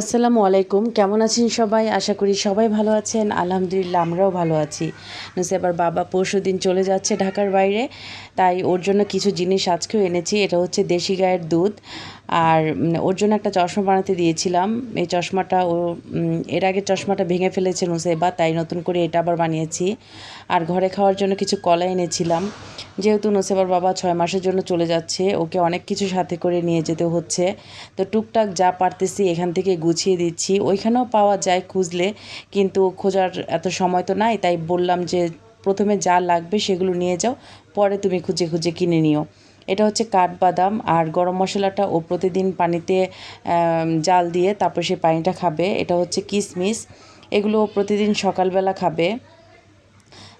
আসসালামু আলাইকুম। কেমন আছেন সবাই? আশা করি সবাই ভালো আছেন। আলহামদুলিল্লাহ, আমরাও ভালো আছি। নুসেবার বাবা পরশু দিন চলে যাচ্ছে ঢাকার বাইরে। তাই ওর জন্য কিছু জিনিস আজকেও এনেছি। এটা হচ্ছে দেশি গায়ের দুধ। আর ওর জন্য একটা চশমা বানাতে দিয়েছিলাম। এই চশমাটা ও এর আগে চশমাটা ভেঙে ফেলেছে নুসেবা তাই নতুন করে এটা আবার বানিয়েছি। আর ঘরে খাওয়ার জন্য কিছু কলা এনেছিলাম। যেহেতু নুসেবার বাবা ছয় মাসের জন্য চলে যাচ্ছে, ওকে অনেক কিছু সাথে করে নিয়ে যেতে হচ্ছে। তো টুকটাক যা পারতেছি এখান থেকে গুছিয়ে দিচ্ছি। ওইখানেও পাওয়া যায় খুঁজলে, কিন্তু খোঁজার এত সময় তো নাই, তাই বললাম যে প্রথমে যা লাগবে সেগুলো নিয়ে যাও, পরে তুমি খুঁজে খুঁজে কিনে নিও। এটা হচ্ছে কাঠবাদাম আর গরম মশলাটা ও প্রতিদিন পানিতে জাল দিয়ে তারপর সে পানিটা খাবে। এটা হচ্ছে কিশমিশ এগুলো প্রতিদিন সকালবেলা খাবে।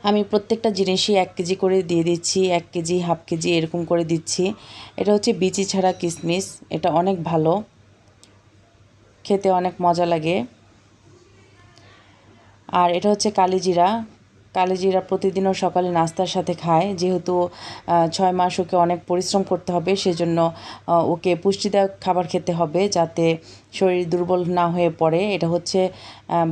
আমি প্রত্যেকটা জিনিসই এক কেজি করে দিয়ে দিচ্ছি, এক কেজি, হাফ কেজি এরকম করে দিচ্ছি। এটা হচ্ছে বিচি ছাড়া কিশমিশ এটা অনেক ভালো। খেতে অনেক মজা লাগে। আর এটা হচ্ছে কালিজিরা কালিজিরা প্রতিদিনও সকালে নাস্তার সাথে খায়। যেহেতু ছয় মাস ওকে অনেক পরিশ্রম করতে হবে, সেজন্য ওকে পুষ্টিদায়ক খাবার খেতে হবে যাতে শরীর দুর্বল না হয়ে পড়ে। এটা হচ্ছে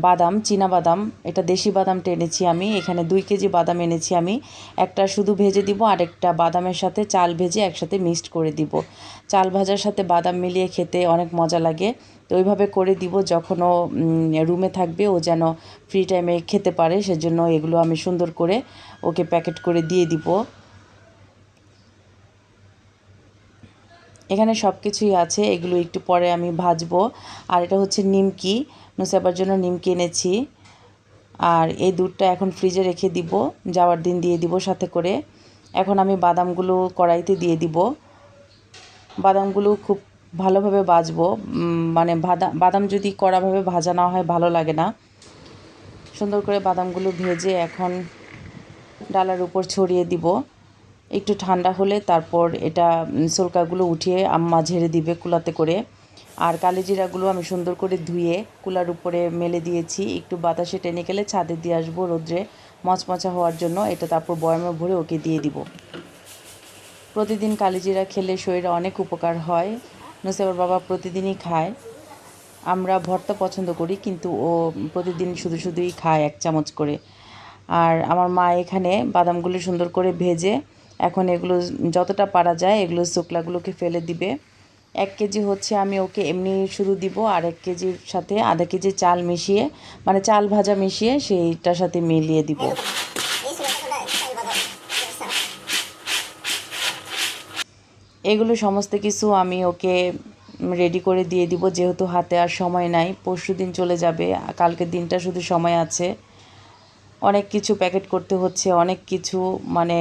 বাদাম, চীনা বাদাম। এটা দেশি বাদামটা এনেছি আমি। এখানে দুই কেজি বাদাম এনেছি আমি। একটা শুধু ভেজে দিব, আর একটা বাদামের সাথে চাল ভেজে একসাথে মিক্সড করে দিব। চাল ভাজার সাথে বাদাম মিলিয়ে খেতে অনেক মজা লাগে। তো ওইভাবে করে দিব যখন ও রুমে থাকবে, ও যেন ফ্রি টাইমে খেতে পারে, সেজন্য এগুলো আমি সুন্দর করে ওকে প্যাকেট করে দিয়ে দিব। এখানে সব কিছুই আছে, এগুলো একটু পরে আমি ভাজবো। আর এটা হচ্ছে নিমকি নুসাবার জন্য নিমকি এনেছি। আর এই দুধটা এখন ফ্রিজে রেখে দিব, যাওয়ার দিন দিয়ে দিব সাথে করে। এখন আমি বাদামগুলো কড়াইতে দিয়ে দিব। বাদামগুলো খুব ভালোভাবে উম, মানে বাদাম বাদাম যদি কড়াভাবে ভাজা না হয় ভালো লাগে না। সুন্দর করে বাদামগুলো ভেজে এখন ডালার উপর ছড়িয়ে দিব। একটু ঠান্ডা হলে তারপর এটা সোলকাগুলো উঠিয়ে আম্মা ঝেড়ে দিবে কুলাতে করে। আর কালিজিরাগুলো আমি সুন্দর করে ধুয়ে কুলার উপরে মেলে দিয়েছি। একটু বাতাসে টেনে গেলে ছাদে দিয়ে আসব রোদ্রে মচমচা হওয়ার জন্য। এটা তারপর বয়ামে ভরে ওকে দিয়ে দিব। প্রতিদিন কালিজিরা খেলে শরীরে অনেক উপকার হয়। নুসেবার বাবা প্রতিদিনই খায়। আমরা ভর্তা পছন্দ করি, কিন্তু ও প্রতিদিন শুধু শুধুই খায় এক চামচ করে। আর আমার মা এখানে বাদামগুলো সুন্দর করে ভেজে, এখন এগুলো যতটা পারা যায় এগুলো শুকলাগুলোকে ফেলে দিবে। এক কেজি হচ্ছে আমি ওকে এমনি শুধু দিব, আর এক কেজির সাথে আধা কেজি চাল মিশিয়ে মানে চাল ভাজা মিশিয়ে সেইটার সাথে মিলিয়ে দিব। এগুলো সমস্ত কিছু আমি ওকে রেডি করে দিয়ে দিব, যেহেতু হাতে আর সময় নাই। পরশু দিন চলে যাবে, কালকের দিনটা শুধু সময় আছে। অনেক কিছু প্যাকেট করতে হচ্ছে, অনেক কিছু মানে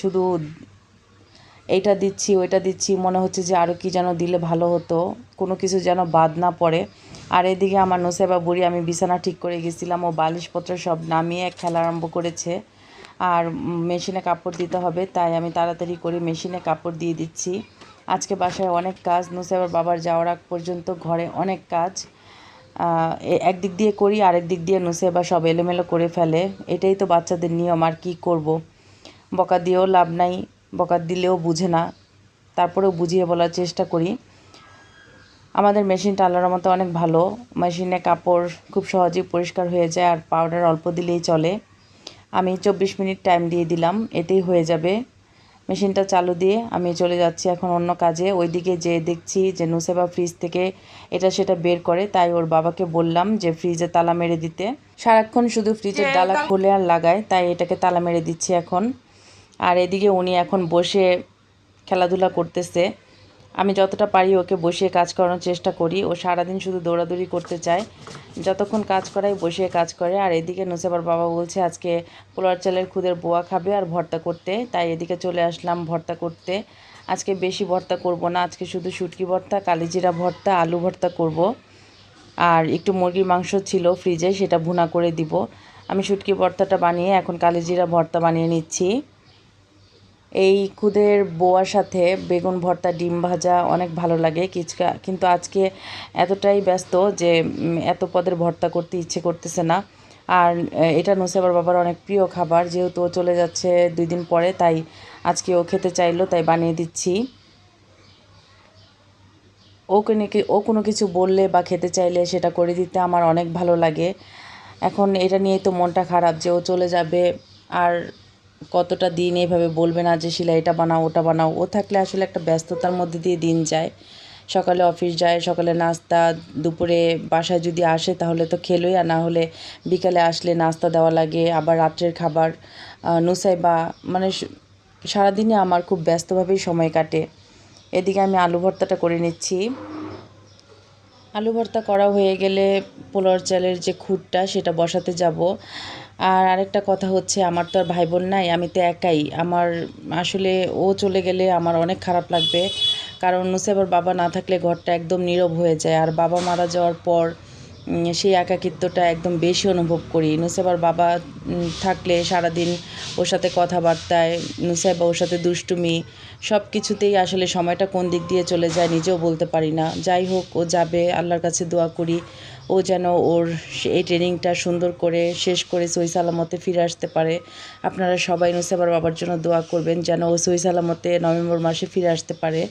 শুধু এইটা দিচ্ছি, ওইটা দিচ্ছি, মনে হচ্ছে যে আরও কি যেন দিলে ভালো হতো। কোনো কিছু যেন বাদ না পড়ে। আর এদিকে আমার নোসেবা বুড়ি, আমি বিছানা ঠিক করে গেছিলাম, ও বালিশপত্র সব নামিয়ে খেলা আরম্ভ করেছে। আর মেশিনে কাপড় দিতে হবে, তাই আমি তাড়াতাড়ি করে মেশিনে কাপড় দিয়ে দিচ্ছি। আজকে বাসায় অনেক কাজ নুসেবার বাবার যাওয়ার আগ পর্যন্ত ঘরে অনেক কাজ। একদিক দিয়ে করি, আরেক দিক দিয়ে নুসেবা সব এলোমেলো করে ফেলে। এটাই তো বাচ্চাদের নিয়ম, আর কি করব? বকা দিয়েও লাভ নাই, বকা দিলেও বুঝে না। তারপরেও বুঝিয়ে বলার চেষ্টা করি। আমাদের মেশিনটা আল্লাহর মতো অনেক ভালো। মেশিনে কাপড় খুব সহজেই পরিষ্কার হয়ে যায়, আর পাউডার অল্প দিলেই চলে। আমি চব্বিশ মিনিট টাইম দিয়ে দিলাম এতেই হয়ে যাবে। মেশিনটা চালু দিয়ে আমি চলে যাচ্ছি এখন অন্য কাজে। ওইদিকে যেয়ে দেখছি যে নুসেবা ফ্রিজ থেকে এটা সেটা বের করে তাই ওর বাবাকে বললাম যে ফ্রিজে তালা মেরে দিতে। সারাক্ষণ শুধু ফ্রিজের ডালা খুলে আর লাগায় তাই এটাকে তালা মেরে দিচ্ছি এখন। আর এদিকে উনি এখন বসে খেলাধুলা করতেছে। আমি যতটা পারি ওকে বসিয়ে কাজ করানোর চেষ্টা করি। ও সারাদিন শুধু দৌড়াদৌড়ি করতে চায়। যতক্ষণ কাজ করাই বসিয়ে কাজ করে। আর এদিকে নুসেবার বাবা বলছে, আজকে পোলার চালের খুদের বোয়া খাবে আর ভর্তা করতে। তাই এদিকে চলে আসলাম ভর্তা করতে। আজকে বেশি ভর্তা করব না। আজকে শুধু শুটকি ভর্তা, কালিজিরা ভর্তা, আলু ভর্তা করব। আর একটু মুরগির মাংস ছিল ফ্রিজে, সেটা ভুনা করে দিব। আমি শুটকি ভর্তাটা বানিয়ে এখন কালিজিরা ভর্তা বানিয়ে নিচ্ছি। এই খুদের বোয়ার সাথে বেগুন ভর্তা, ডিম ভাজা অনেক ভালো লাগে। কিচকা, কিন্তু আজকে এতটাই ব্যস্ত যে এত পদের ভর্তা করতে ইচ্ছে করতেছে না। আর এটা নুসেবার বাবার অনেক প্রিয় খাবার, যেহেতু ও চলে যাচ্ছে দুই দিন পরে, তাই আজকে ও খেতে চাইলো, তাই বানিয়ে দিচ্ছি। ও কোনো কি- ও কোনো কিছু বললে বা খেতে চাইলে সেটা করে দিতে আমার অনেক ভালো লাগে। এখন এটা নিয়েই তো মনটা খারাপ যে ও চলে যাবে। আর কতটা দিন এইভাবে বলবে না যে শিলা এটা বানাও ওটা বানাও। ও থাকলে আসলে একটা ব্যস্ততার মধ্যে দিয়ে দিন যায়। সকালে অফিস যায় সকালে নাস্তা দুপুরে বাসায় যদি আসে তাহলে তো খেলোই আর না হলে বিকালে আসলে নাস্তা দেওয়া লাগে আবার রাত্রের খাবার। আহ, নুসাইবা মানে সারাদিনে আমার খুব ব্যস্তভাবেই সময় কাটে। এদিকে আমি আলু ভর্তাটা করে নিচ্ছি। আলু ভর্তা করা হয়ে গেলে পোলার চালের যে খুঁটটা সেটা বসাতে যাব। আর আরেকটা কথা হচ্ছে, আমার তো আর ভাই বোন নাই, আমি তো একাই। আমার আসলে ও চলে গেলে আমার অনেক খারাপ লাগবে। কারণ নুসেবার বাবা না থাকলে ঘরটা একদম নীরব হয়ে যায়। আর বাবা মারা যাওয়ার পর সেই একাকিত্বটা একদম বেশি অনুভব করি। নুসেবার বাবা থাকলে সারাদিন ওর সাথে কথাবার্তায় নুসাইবা ওর সাথে দুষ্টুমি সব কিছুতেই আসলে সময়টা কোন দিক দিয়ে চলে যায় নিজেও বলতে পারি না। যাই হোক, ও যাবে, আল্লাহর কাছে দোয়া করি। ও যেন ওর এই ট্রেনিংটা সুন্দর করে শেষ করে সই সালামতে ফিরে আসতে পারে। আপনারা সবাই নুসাইবার বাবার জন্য দোয়া করবেন যেন ও সই সালামতে নভেম্বর মাসে ফিরে আসতে পারে।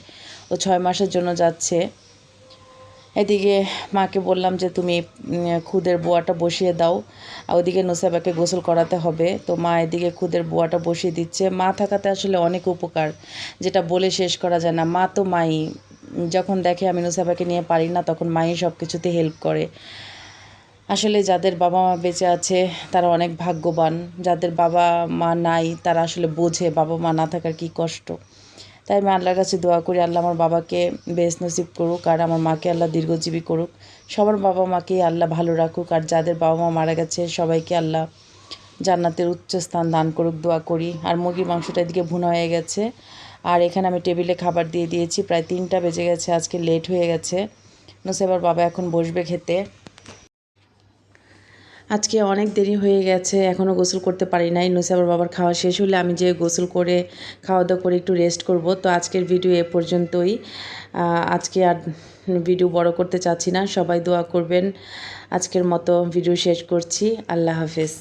ও ছয় মাসের জন্য যাচ্ছে। এদিকে মাকে বললাম যে তুমি খুদের বোয়াটা বসিয়ে দাও। আর ওদিকে নুসাইবাকে গোসল করাতে হবে। তো মা এদিকে খুদের বোয়াটা বসিয়ে দিচ্ছে। মা থাকাতে আসলে অনেক উপকার, যেটা বলে শেষ করা যায় না। মা তো মাই। যখন দেখে আমি নুসাইবাকে নিয়ে পারি না, তখন মাই সব কিছুতে হেল্প করে। আসলে যাদের বাবা মা বেঁচে আছে, তারা অনেক ভাগ্যবান। যাদের বাবা মা নাই, তারা আসলে বোঝে বাবা মা না থাকার কি কষ্ট। তাই আমি আল্লাহর কাছে দোয়া করি, আল্লাহ আমার বাবাকে বেশ নসিব করুক আর আমার মাকে আল্লাহ দীর্ঘজীবী করুক। সবার বাবা মাকেই আল্লাহ ভালো রাখুক আর যাদের বাবা মা মারা গেছে সবাইকে আল্লাহ জান্নাতের উচ্চ স্থান দান করুক, দোয়া করি। আর মুরগির মাংসটা এদিকে ভুনা হয়ে গেছে। আর এখানে আমি টেবিলে খাবার দিয়ে দিয়েছি, প্রায় তিনটা বেজে গেছে, আজকে লেট হয়ে গেছে। নুসেবার বাবা এখন বসবে খেতে। আজকে অনেক দেরি হয়ে গেছে এখনও গোসল করতে পারি নাই। নুসাবার বাবার খাওয়া শেষ হলে আমি যে গোসল করে খাওয়া দাওয়া করে একটু রেস্ট করব। তো আজকের ভিডিও এ পর্যন্তই। আজকে আর ভিডিও বড় করতে চাচ্ছি না, সবাই দোয়া করবেন। আজকের মতো ভিডিও শেষ করছি। আল্লাহ হাফেজ।